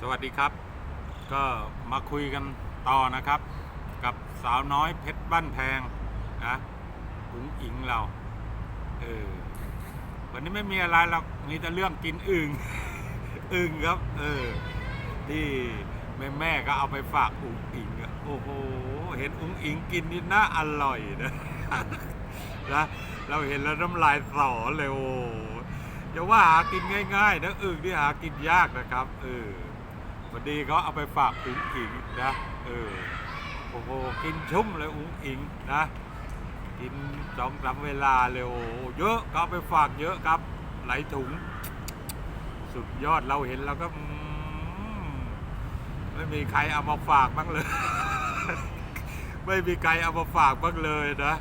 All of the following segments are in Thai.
สวัสดีครับ ก็มาคุยกันต่อนะครับ กับสาวน้อยเพชรบ้านแพงนะอุ๋งอิงเราเออวันนี้ไม่มีอะไรหรอกมีแต่เรื่องกินอึ่งอึ่งครับ เออ ที่แม่แม่ก็เอาไปฝากอุ๋งอิงอะโอ้โหเห็นอุ๋งอิงกินนี่น่าอร่อยนะนะเราเห็นแล้วน้ำลายสอเลยโอ้จะว่าหากินง่ายๆนะอึ่งที่หากินยากนะครับเออ วันดีเขาเอาไปฝากอุ๋งอิงนะเออโอ้โหกินชุ่มเลยอุ๋งอิงนะกินสองสามเวลาเลยโอ้เยอะก็เอาไปฝากเยอะครับ หลายถุง สุดยอดเราเห็นแล้วก็ไม่มีใครเอามาฝากบ้างเลย ไม่มีใครเอามาฝากบ้างเลยนะ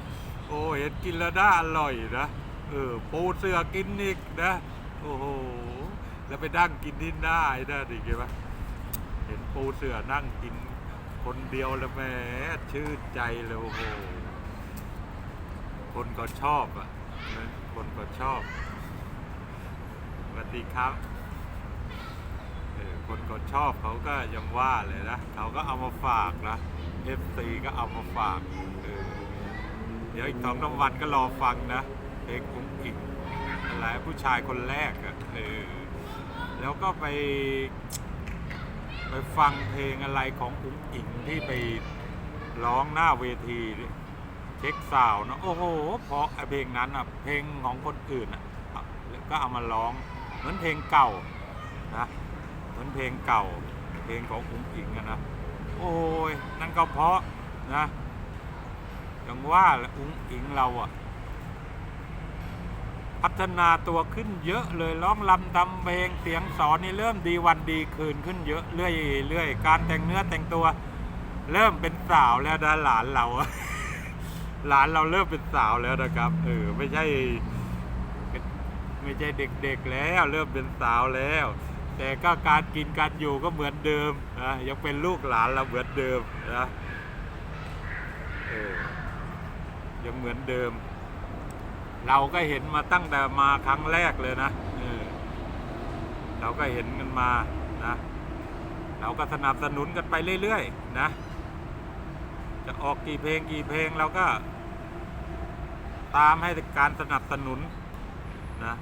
โอ้เห็นกินแล้วน่าอร่อยนะเออปูเสือกินอีกนะ โอ้โหแล้วไปนั่งกินที่หน้าไอ้นั่นอีกเห็นไหม เห็นปูเสือนั่งกินคนเดียวแล้วแหม่ชื่นใจเลยโอ้โห คนก็ชอบอะนะคนก็ชอบสวัสดีครับเออคนก็ชอบเขาก็ยังว่าเลยนะ เขาก็เอามาฝากนะเอฟซีก็เอามาฝากเเดี๋ยวอีกสองสามวันก็รอฟังนะเพลงอุ้งอิงอะไรผู้ชายคนแรกอะเออแล้วก็ไปไป ฟังเพลงอะไรของอุ้งอิงที่ไปร้องหน้าเวที เช็คสาวนะโอ้โหเพราะเพลงนั้นอะเพลงของคนอื่นอะก็เอามาร้องเหมือนเพลงเก่านะเหมือนเพลงเก่า เพลงของอุ้งอิงนะโอ้ยนั่นก็เพราะนะอย่างว่าแหละอุ้งอิงเราอะ พัฒนาตัวขึ้นเยอะเลยร้องลำทำเพลงเสียงสอนนี่เริ่มดีวันดีคืนขึ้นเยอะเรื่อยเรื่อยการแต่งเนื้อแต่งตัว เริ่มเป็นสาวแล้วนะหลานเราหลานเราเริ่มเป็นสาวแล้วนะครับเออไม่ใช่ ไม่ใช่เด็กๆแล้ว เริ่มเป็นสาวแล้ว แต่ก็การกินการอยู่ก็เหมือนเดิมนะยังเป็นลูกหลานเราเหมือนเดิมนะเออยังเหมือนเดิม เราก็เห็นมาตั้งแต่มาครั้งแรกเลยนะเออเราก็เห็นกันมานะ เราก็สนับสนุนกันไปเรื่อยๆนะ จะออกกี่เพลงกี่เพลงเราก็ ตามให้การสนับสนุนนะ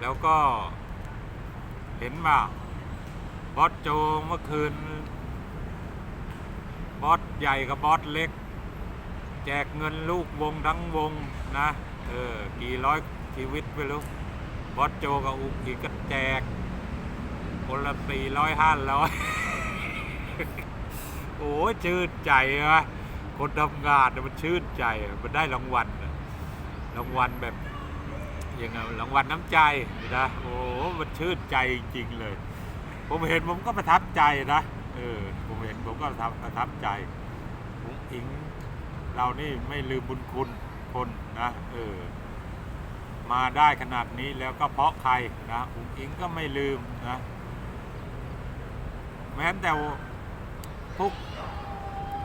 แล้วก็เห็นว่าบอสโจเมื่อคืน บอสใหญ่กับบอสเล็ก จกเงินลูกวงทั้งวงนะเออกี่ร้อยชีวิตไม่รู้บอสโจกับอุกอีกก็แจกคนละสี่ร้อยห้าร้อยโอ้ชื่นใจวะคนทำงานน่ะมันชื่นใจมันได้รางวัลรางวัลแบบยังไงรางวัลน้ำใจนะโอ้มันชื่นใจจริงเลย ผมเห็นผมก็ประทับใจนะเออผมเห็นผมก็ประทับประทับใจผมอิง เรานี่ไม่ลืมบุญคุณคนนะเออมาได้ขนาดนี้แล้วก็เพราะใครนะอุ๋งอิงก็ไม่ลืมนะแม้แต่พวก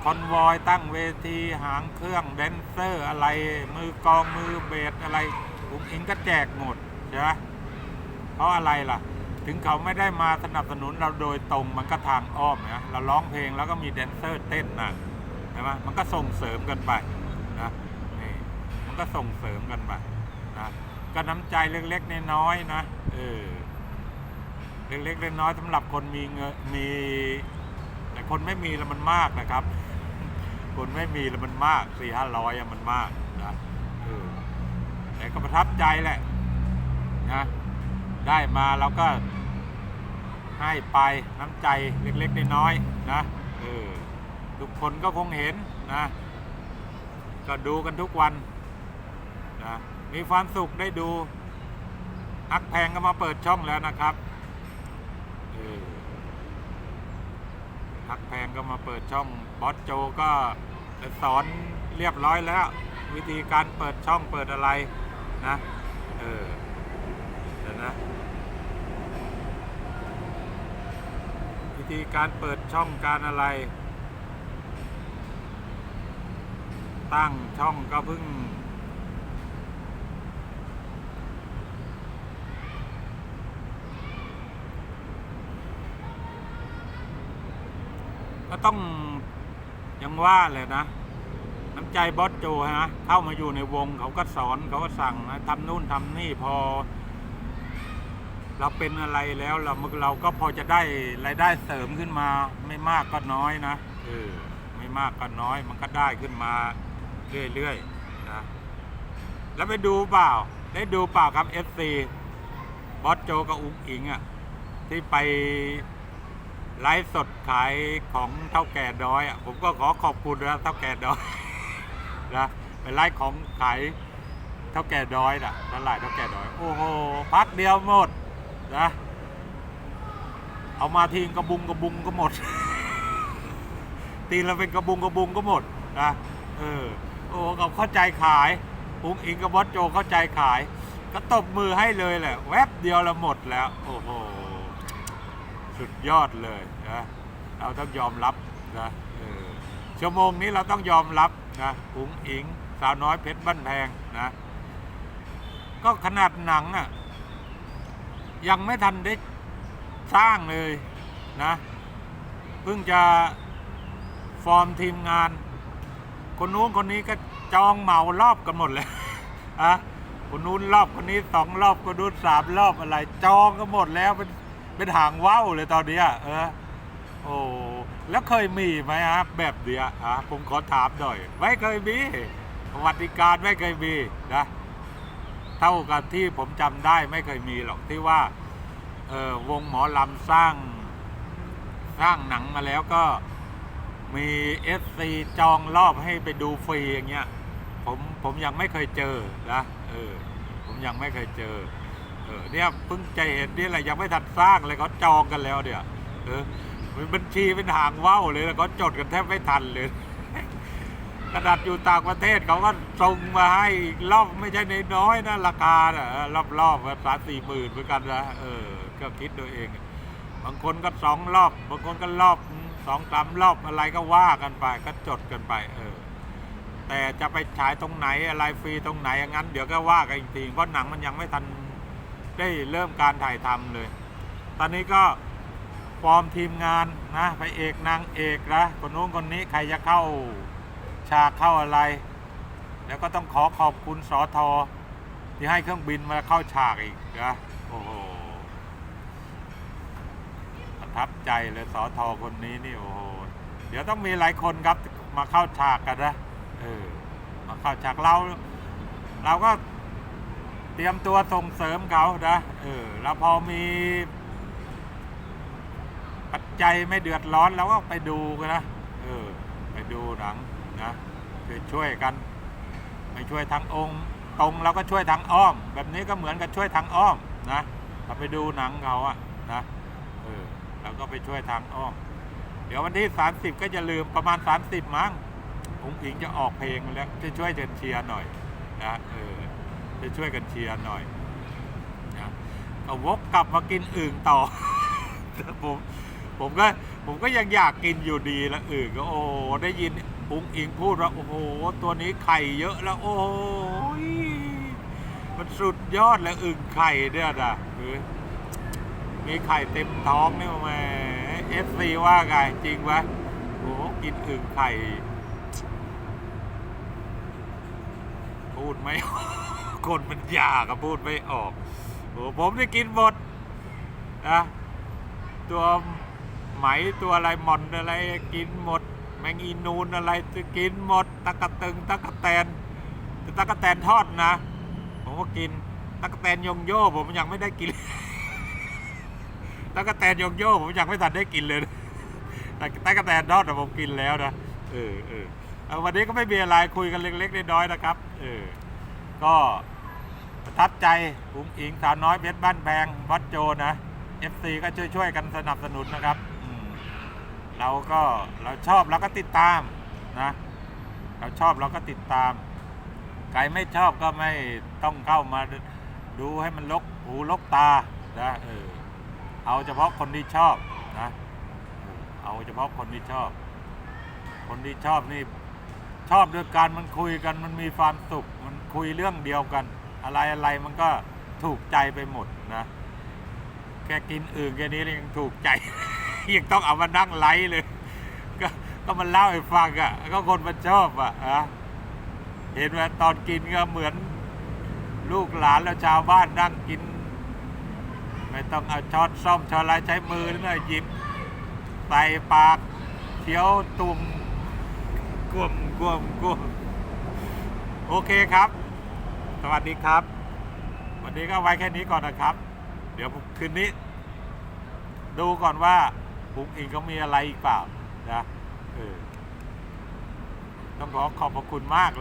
คอนวอยตั้งเวทีหางเครื่องแดนเซอร์อะไรมือกองมือเบสอะไรอุ๋งอิงก็แจกหมดใช่ไหมเพราะอะไรล่ะ ถึงเขาไม่ได้มาสนับสนุนเราโดยตรงมันก็ทางอ้อมนะเราร้องเพลงแล้วก็มีแดนเซอร์เต้นนะ ใช่ไหมมันก็ส่งเสริมกันไปนะนี่มันก็ส่งเสริมกันไปนะก็น้ำใจเล็กๆน้อยๆนะเออเล็กๆน้อยๆสำหรับคนมีเงินมี แต่คนไม่มีแล้วมันมากนะครับ คนไม่มีแล้วมันมากสี่ห้าร้อยมันมากนะเออแต่ก็ประทับใจแหละนะได้มาเราก็ให้ไปน้ำใจเล็กๆน้อยๆนะ ทุกคนก็คงเห็นนะ ก็ดูกันทุกวันนะมีความสุขได้ดูอักแพงก็มาเปิดช่องแล้วนะครับเอออักแพงก็มาเปิดช่องบอสโจก็สอนเรียบร้อยแล้ว วิธีการเปิดช่องเปิดอะไรนะเออเดี๋ยวนะ วิธีการเปิดช่องการอะไร ตั้งช่องก็เพิ่ง ก็ต้องยังว่าเลยนะ น้ำใจบอสโจฮะเข้ามาอยู่ในวงเขาก็สอนเขาก็สั่งนะทำนู่นทำนี่พอ เราเป็นอะไรแล้วเราเราก็พอจะได้รายได้เสริมขึ้นมาไม่มากก็น้อยนะเออไม่มากก็น้อยมันก็ได้ขึ้นมา เรื่อยๆนะแล้วไปดูเปล่า ได้ดูเปล่าครับ FC บอสโจกับอุ้งอิงอะ่ะที่ไปไลฟ์สดขายของเท่าแก่ดอยอะ่ะผมก็ขอขอบคุณนะเท่าแก่ดอยนะไปไลฟ์ของขายเท่าแก่ดอยน่ะตลาดเท่าแก่ดอย โอ้โหพักเดียวหมดนะเอามาทิ้งกระบุงกระบุงก็หมด ตีเราเป็นกระบุงกระบุงก็หมดนะเออ โอ้เขาเข้าใจขายอุ้งอิงกับบอสโจเข้าใจขาย ก็ตบมือให้เลยแหละ แวบเดียวละหมดแล้ว โอ้โห สุดยอดเลยนะเราต้องยอมรับนะออชั่วโมงนี้เราต้องยอมรับนะอุ้งอิง สาวน้อยเพชรบ้านแพงนะ ก็ขนาดหนังอะยังไม่ทันได้สร้างเลยนะ เพิ่งจะฟอร์มทีมงาน คนนู้นคนนี้ก็จองเหมารอบกันหมดเลยอะคนนู้นรอบคนนี้สองรอบคนนู้นสามรอบอะไร จองกันหมดแล้วเป็นเป็นหางว่าวเลยตอนเนี้ยเออโอ้แล้วเคยมีไหมฮะแบบเนี้ยอะผมขอถามหน่อย ไม่เคยมีประวัติการไม่เคยมีนะเท่ากับที่ผมจำได้ไม่เคยมีหรอกที่ว่าเออวงหมอลำสร้าง สร้างหนังมาแล้วก็ มีเอสซีจองรอบให้ไปดูฟรีอย่างเงี้ยผมผมยังไม่เคยเจอนะเออผมยังไม่เคยเจอเออเนี่ยเพิ่งใจเห็นนี่แหละยังไม่ทันสร้างเลยเขาจองกันแล้วเนี่ยเออบัญชีเป็นหางว่าวเลยแล้วเขาจดกันแทบไม่ทันเลยกระดาษอยู่ต่างประเทศเขาก็ส่งมาให้รอบไม่ใช่ในน้อยนะราคานะรอบรอบๆสามสี่หมื่นเหมือนกันนะเออก็คิดตัวเอง บางคนก็สองรอบ บางคนก็รอบ สองสามรอบอะไรก็ว่ากันไปก็จดกันไปเออ แต่จะไปฉายตรงไหนอะไรฟรีตรงไหนอย่างนั้น เดี๋ยวก็ว่ากันอีกทีเพราะหนังมันยังไม่ทันได้เริ่มการถ่ายทำเลย ตอนนี้ก็ฟอร์มทีมงานนะพระเอกนางเอกนะคนนู้นคนนี้ใครจะเข้าฉากเข้าอะไร แล้วก็ต้องขอขอบคุณสอทอที่ให้เครื่องบินมาเข้าฉากอีกนะโอ้โห ทับใจเลยสอทอคนนี้นี่โอ้โหเดี๋ยวต้องมีหลายคนครับมาเข้าฉากกันนะเออมาเข้าฉากเรา เราก็เตรียมตัวส่งเสริมเขานะเออแล้วพอมีปัจจัยไม่เดือดร้อนเราก็ไปดูกันนะเออ ไปดูหนังนะคือช่วยกัน ไม่ช่วยทางองค์ตรงเราก็ช่วยทางอ้อม แบบนี้ก็เหมือนกับช่วยทางอ้อมนะเราไปดูหนังเขาอะ เราก็ไปช่วยทางอ้อม เดี๋ยววันที่ 30 ก็จะลืมประมาณ 30 มั้งองค์อิงจะออกเพลงแล้วจะช่วยเดินเชียร์หน่อยนะเออจะช่วยกันเชียร์หน่อยนะก็วกกลับมากินอื่นต่อ ผมผมก็ผมก็ยังอยากกินอยู่ดีละอื่นก็โอ้ได้ยินอุ้งอิงพูดว่าโอ้โหตัวนี้ไข่เยอะแล้ว โอ้ยมันสุดยอดแล้วอึ่งไข่เนี่ยนะ มีไข่เต็มท้องนี่แหม่เอฟซีว่าไงจริงไหมโอ้โหกินอึ่งไข่ พูดไม่ออกคนมันอยากอะพูดไม่ออกโอ้ผมได้กินหมดนะตัวไหมตัวอะไรหมอนอะไรกินหมด แมงอีนูนอะไรจะกินหมดตะกะตึงตะกะแตนตะกะแตนทอดนะ ผมก็กินตะกะแตนยงโย่ผมยังไม่ได้กิน ตะกะแตนยองโย่ผมยังไม่ทันได้กินเลยแต่ตะกะแตนทอดอะผมกินแล้วนะเออเออวันนี้ก็ไม่มีอะไรคุยกันเล็กๆน้อยๆนะครับเออก็ประทับใจอุ้งอิงสาวน้อยเพชรบ้านแพงวัดโจนะ FC ก็ช่วยๆกันสนับสนุนนะครับอืเราก็เราชอบเราก็ติดตามนะ เราชอบเราก็ติดตามใครไม่ชอบก็ไม่ต้องเข้ามาดูให้มันลกหูลกตานะเออ เอาเฉพาะคนที่ชอบนะเอาเฉพาะคนที่ชอบ คนที่ชอบนี่ชอบด้วยกันมันคุยกันมันมีความสุข มันคุยเรื่องเดียวกัน อะไรอะไรมันก็ถูกใจไปหมดนะแค่กินอื่นแค่นี้ยังถูกใจยังต้องเอามานั่งไลฟ์เลยก็ก็มันเล่าให้ฟังอะก็คนมันชอบอะนะเห็นไหมตอนกินก็เหมือนลูกหลานแล้วชาวบ้านนั่งกิน ไม่ต้องเอาช้อนซ่อมช้อนอะไรใช้มือนั่นนะหยิบใส่ปากเคี้ยวตุ่มกลวมกลวมกลวมโอเคครับ สวัสดีครับ วันนี้ก็ไว้แค่นี้ก่อนนะครับ เดี๋ยวคืนนี้ ดูก่อนว่าปุ้งอิงเขามีอะไรอีกเปล่านะเออต้องขอขอบพระคุณมาก